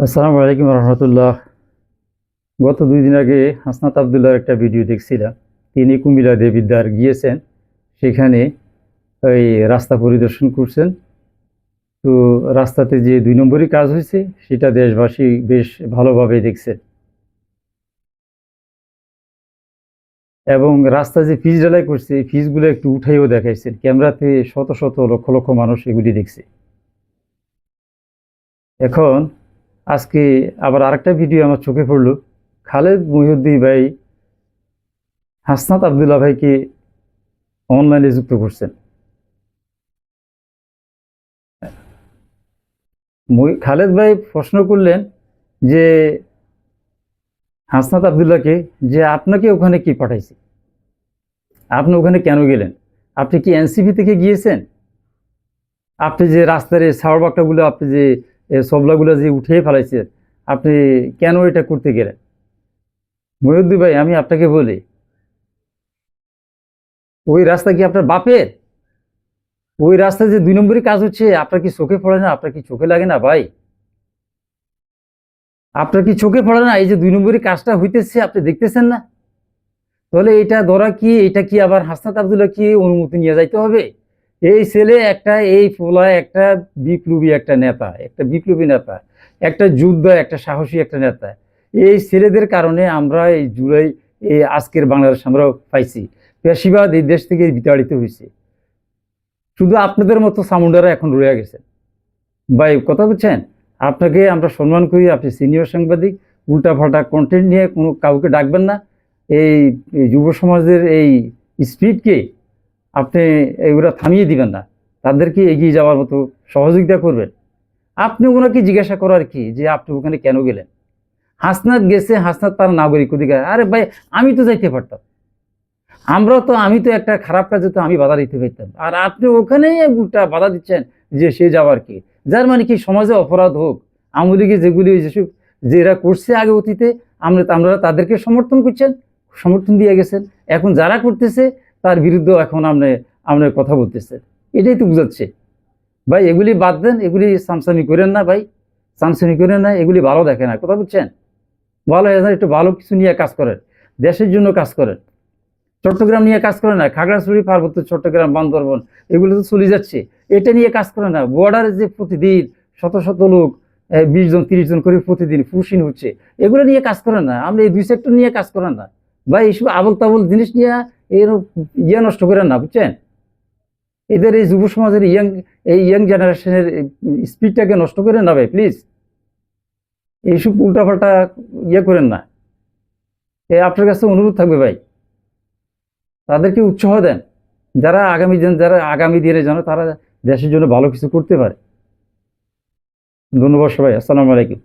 আসসালামু আলাইকুম রহমতুল্লাহ। গত দুই দিন আগে হাসনাত আবদুল্লাহর একটা ভিডিও দেখছিলাম। তিনি কুমিল্লা দেবিদ্বার গিয়েছেন। সেখানে ওই রাস্তা পরিদর্শন করছেন। তো রাস্তাতে যে দুই নম্বরই কাজ হয়েছে, সেটা দেশবাসী বেশ ভালোভাবে দেখছেন। এবং রাস্তা যে ফিজ ঢালাই করছে, এই পিচগুলো একটু উঠাইও দেখাইছেন। ক্যামেরাতে শত শত লক্ষ লক্ষ মানুষ এগুলি দেখছে। এখন আজকে আবার আরেকটা ভিডিও আমার চোখে পড়ল। খালেদ মহিউদ্দিন ভাই, হাসনাত আবদুল্লাহ ভাইকে অনলাইনে যুক্ত করছেন। খালেদ ভাই প্রশ্ন করলেন যে, হাসনাত আবদুল্লাহকে যে আপনাকে ওখানে কি পাঠাইছে? আপনি ওখানে কেন গেলেন? আপনি কি এনসিপি থেকে গিয়েছেন? আপনি যে রাস্তার এই সাওয়ারবাগটাগুলো আপনি যে সবলাগুলো যে উঠিয়ে ফেলাইছেন আপনি কেন এটা করতে গেলেন? মহিউদ্দিন ভাই, আমি আপনাকে বলি, ওই রাস্তা কি আপনার বাপের? ওই রাস্তায় যে দুই নম্বরই কাজ হচ্ছে, আপনার কি চোখে পড়ে না? আপনার কি চোখে লাগে না ভাই? আপনার কি চোখে পড়ে না? এই যে দুই নম্বরই কাজটা হইতেছে, আপনি দেখতেছেন না? তাহলে এটা ধরা কি, এটা কি আবার হাসনাত আবদুল্লাহ কি অনুমতি নিয়ে যাইতে হবে? এই ছেলে একটা, এই ফোলা একটা বিপ্লবী একটা নেতা, একটা বিপ্লবী নেতা, একটা যুদ্ধ, একটা সাহসী একটা নেতা। এই ছেলেদের কারণে আমরা এই জুলাই, এই আজকের বাংলাদেশ আমরা পাইছি। পেশিবাদ এই দেশ থেকে বিতাড়িত হয়েছে। শুধু আপনাদের মতো সামুন্ডারা এখন রয়ে গেছে। ভাই, কথা বলছেন আপনাকে আমরা সম্মান করি, আপনি সিনিয়র সাংবাদিক, উল্টাপাল্টা কন্টেন্ট নিয়ে কোনো কাউকে ডাকবেন না। এই যুব সমাজের এই স্পিডকে আপনি এগুলো থামিয়ে দিবেন না। তাদেরকে এগিয়ে যাওয়ার মতো সহযোগিতা করবেন। আপনি ওনাকে জিজ্ঞাসা করার কি? যে আপনি ওখানে কেন গেলেন? হাসনাত গেছে, হাসনাত তার নাগরিক অধিকার আরে ভাই, আমি তো যাইতে পারতাম। আমরা তো, আমি তো একটা খারাপ কাজে তো আমি বাধা দিতে পারতাম। আর আপনি ওখানে উল্টা বাধা দিচ্ছেন যে সে যাওয়ার কি? যার মানে কি, সমাজে অপরাধ হোক লীগে যেগুলি যেসব যেরা করছে আগে অতীতে, আমরা আমরা তাদেরকে সমর্থন করছেন, সমর্থন দিয়ে গেছেন। এখন যারা করতেছে তার বিরুদ্ধে এখন আপনি আপনার কথা বলতেছে। এটাই তো বুঝাচ্ছে। ভাই, এগুলি বাদ দেন, এগুলি সামসামি করেন না ভাই। সামসামি করেন না, এগুলি ভালো দেখে না। কথা বুঝছেন? ভালো হয়ে একটু ভালো কিছু নিয়ে কাজ করেন। দেশের জন্য কাজ করেন। চট্টগ্রাম নিয়ে কাজ করে না, খাগড়াছড়ি, পার্বত্য চট্টগ্রাম, বান্দরবন, এগুলো তো চলে যাচ্ছে। এটা নিয়ে কাজ করে না। বর্ডারে যে প্রতিদিন শত শত লোক বিশ জন, তিরিশ জন করে প্রতিদিন ফুসিন হচ্ছে। এগুলো নিয়ে কাজ করে না। আমরা এই দুই সেক্টর নিয়ে কাজ করেন না। বা এইসব আবল তাবল জিনিস নিয়ে এর ইয়ে নষ্ট করেন না, বুঝছেন? এদের এই যুব সমাজের ইয়াং এই ইয়াং জেনারেশনের স্পিডটাকে নষ্ট করেন না ভাই প্লিজ এইসব উল্টাপাল্টা ইয়ে করেন না। এ আপনার কাছে অনুরোধ থাকবে ভাই, তাদেরকে উৎসাহ দেন। যারা আগামী দিন, যারা আগামী দিনে যেন তারা দেশের জন্য ভালো কিছু করতে পারে। ধন্যবাদ সবাই, আসসালামু আলাইকুম।